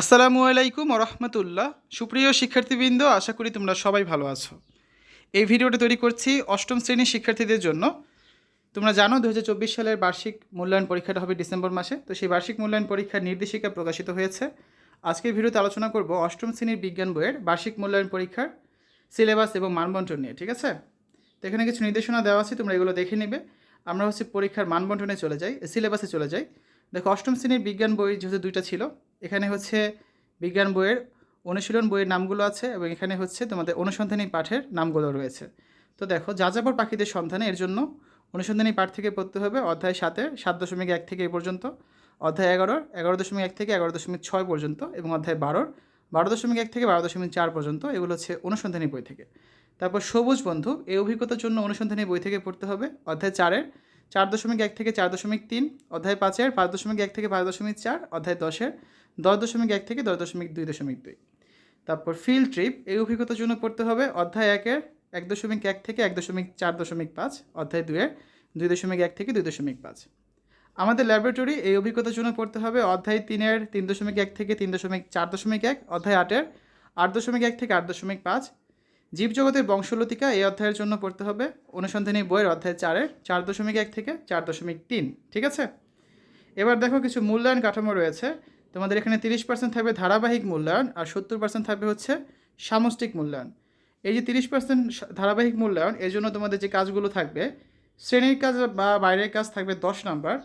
আসসালামু আলাইকুম রহমতুল্লাহ। সুপ্রিয় শিক্ষার্থীবৃন্দ, আশা করি তোমরা সবাই ভালো আছো। এই ভিডিওটা তৈরি করছি অষ্টম শ্রেণির শিক্ষার্থীদের জন্য। তোমরা জানো দু হাজার চব্বিশ সালের বার্ষিক মূল্যায়ন পরীক্ষাটা হবে ডিসেম্বর মাসে, তো সেই বার্ষিক মূল্যায়ন পরীক্ষার নির্দেশিকা প্রকাশিত হয়েছে। আজকের ভিডিওতে আলোচনা করব অষ্টম শ্রেণির বিজ্ঞান বইয়ের বার্ষিক মূল্যায়ন পরীক্ষার সিলেবাস এবং মানবন্টন নিয়ে, ঠিক আছে? তো এখানে কিছু নির্দেশনা দেওয়া আছে, তোমরা এগুলো দেখে নেবে। আমরা হচ্ছে পরীক্ষার মানবন্টনে চলে যাই, সিলেবাসে চলে যাই। দেখো, অষ্টম শ্রেণির বিজ্ঞান বই যেহেতু দুইটা ছিল এখানে হচ্ছে বিজ্ঞান বইয়ের অনুশীলন বইয়ের নামগুলো আছে এবং এখানে হচ্ছে তোমাদের অনুসন্ধানী পাঠের নামগুলো রয়েছে। তো দেখো যা যাযাবর পাখিদের সন্ধানে এর জন্য অনুসন্ধানী পাঠ থেকে পড়তে হবে অধ্যায় সাতের সাত দশমিক এক থেকে এই পর্যন্ত, অধ্যায় এগারোর এগারো দশমিক এক থেকে এগারো দশমিক ছয় পর্যন্ত এবং অধ্যায় বারোর বারো দশমিক এক থেকে বারো দশমিক চার পর্যন্ত, এগুলো হচ্ছে অনুসন্ধানী বই থেকে। তারপর সবুজ বন্ধু এই অভিজ্ঞতার জন্য অনুসন্ধানী বই থেকে পড়তে হবে, অধ্যায় চারের চার দশমিক এক থেকে চার দশমিক তিন, অধ্যায় পাঁচের পাঁচ দশমিক এক থেকে পাঁচ দশমিক চার, অধ্যায় দশের দশ দশমিক এক থেকে দশ দশমিক দুই দশমিক দুই। তারপর ফিল্ড ট্রিপ এই অভিজ্ঞতার জন্য পড়তে হবে। অধ্যায় একের এক দশমিক এক থেকে এক দশমিক চার দশমিক পাঁচ, অধ্যায় দুয়ের দুই দশমিক এক থেকে দুই দশমিক পাঁচ। আমাদের ল্যাবরেটরি এই অভিজ্ঞতার জন্য পড়তে হবে অধ্যায় তিনের তিন দশমিক এক থেকে তিন দশমিক চার দশমিক এক, অধ্যায় আটের আট দশমিক এক থেকে আট দশমিক পাঁচ জীবজগতের বংশলতিকা এই অধ্যায়ের জন্য পড়তে হবে। অনুসন্ধানী বইয়ের অধ্যায় চারের চার দশমিক এক থেকে চার দশমিক তিন, ঠিক আছে? এবার দেখো কিছু মূল্যায়ন কাঠামো রয়েছে। তোমাদের এখানে তিরিশ পার্সেন্ট থাকবে ধারাবাহিক মূল্যায়ন আর সত্তর পার্সেন্ট থাকবে হচ্ছে সামষ্টিক মূল্যায়ন। এই যে তিরিশ পার্সেন্ট ধারাবাহিক মূল্যায়ন, এর জন্য তোমাদের যে কাজগুলো থাকবে, শ্রেণির কাজ বা বাইরের কাজ থাকবে দশ নাম্বার।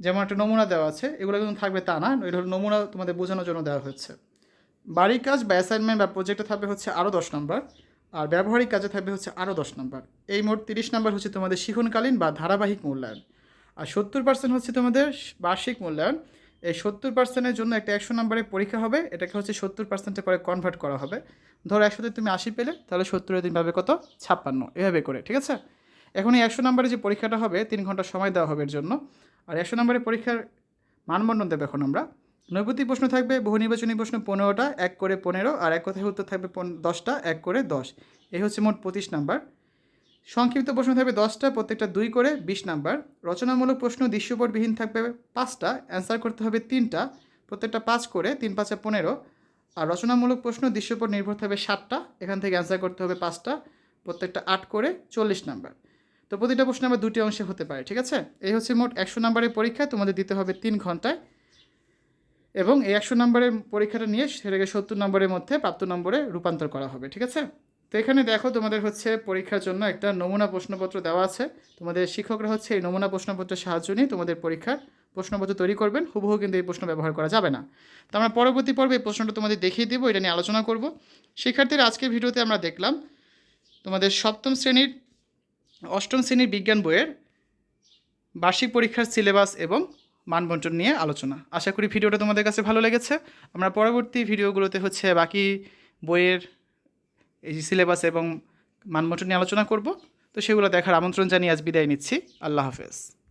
যেমন একটা নমুনা দেওয়া আছে, এগুলো কিন্তু থাকবে তা না, এটা নমুনা তোমাদের বোঝানোর জন্য দেওয়া হচ্ছে বাড়ির কাজ বা অ্যাসাইনমেন্ট বা প্রজেক্টে থাকবে হচ্ছে আরও দশ নম্বর। আর ব্যবহারিক কাজে থাকবে হচ্ছে আরও দশ নম্বর। এই মোট তিরিশ নম্বর হচ্ছে তোমাদের শিখনকালীন বা ধারাবাহিক মূল্যায়ন। আর সত্তর পার্সেন্ট হচ্ছে তোমাদের বার্ষিক মূল্যায়ন। এই সত্তর পার্সেন্টের জন্য একটা একশো নম্বরের পরীক্ষা হবে। এটাকে হচ্ছে সত্তর পার্সেন্টের পরে কনভার্ট করা হবে। ধরো একশোতে তুমি আশি পেলে, তাহলে সত্তরে দিন পাবে কত? ছাপ্পান্ন। এভাবে করে, ঠিক আছে? এখন এই একশো নম্বরের যে পরীক্ষাটা হবে, তিন ঘণ্টা সময় দেওয়া হবে এর জন্য। আর একশো নম্বরের পরীক্ষার মানবন্ধন দেবে এখন আমরা। নৈপতি প্রশ্ন থাকবে, বহু নির্বাচনী প্রশ্ন পনেরোটা, এক করে পনেরো, আর এক কথায় উত্তর থাকবে দশটা, এক করে দশ। এই হচ্ছে মোট পঁচিশ নাম্বার। সংক্ষিপ্ত প্রশ্ন থাকবে দশটা, প্রত্যেকটা দুই করে বিশ নাম্বার। রচনামূলক প্রশ্ন দৃশ্যপটবিহীন থাকবে পাঁচটা, অ্যান্সার করতে হবে তিনটা, প্রত্যেকটা পাঁচ করে, তিন পাঁচে পনেরো। আর রচনামূলক প্রশ্ন দৃশ্যপট নির্ভর থাকবে সাতটা, এখান থেকে অ্যান্সার করতে হবে পাঁচটা, প্রত্যেকটা আট করে চল্লিশ নাম্বার। তো প্রতিটা প্রশ্ন আবার দুটি অংশে হতে পারে, ঠিক আছে? এই হচ্ছে মোট একশো নাম্বারের পরীক্ষা, তোমাদের দিতে হবে তিন ঘন্টায়। এবং এই একশো নম্বরের পরীক্ষাটা নিয়ে সেটাকে সত্তর নম্বরের মধ্যে প্রাপ্ত নম্বরে রূপান্তর করা হবে, ঠিক আছে? তো এখানে দেখো তোমাদের হচ্ছে পরীক্ষার জন্য একটা নমুনা প্রশ্নপত্র দেওয়া আছে। তোমাদের শিক্ষকরা হচ্ছে এই নমুনা প্রশ্নপত্রের সাহায্য নিয়ে তোমাদের পরীক্ষার প্রশ্নপত্র তৈরি করবেন। হুবহু কিন্তু এই প্রশ্ন ব্যবহার করা যাবে না। তো আমরা পরবর্তী পর্বে এই প্রশ্নটা তোমাদের দেখিয়ে দেবো, এটা নিয়ে আলোচনা করব। শিক্ষার্থীরা আজকের ভিডিওতে আমরা দেখলাম তোমাদের সপ্তম শ্রেণির, অষ্টম শ্রেণির বিজ্ঞান বইয়ের বার্ষিক পরীক্ষার সিলেবাস এবং মানবন্টন নিয়ে আলোচনা। আশা করি ভিডিওটা তোমাদের কাছে ভালো লেগেছে। আমরা পরবর্তী ভিডিওগুলোতে হচ্ছে বাকি বইয়ের এই সিলেবাস এবং মানবন্টন নিয়ে আলোচনা করব। তো সেগুলো দেখার আমন্ত্রণ জানিয়ে আজ বিদায় নিচ্ছি। আল্লাহ হাফেজ।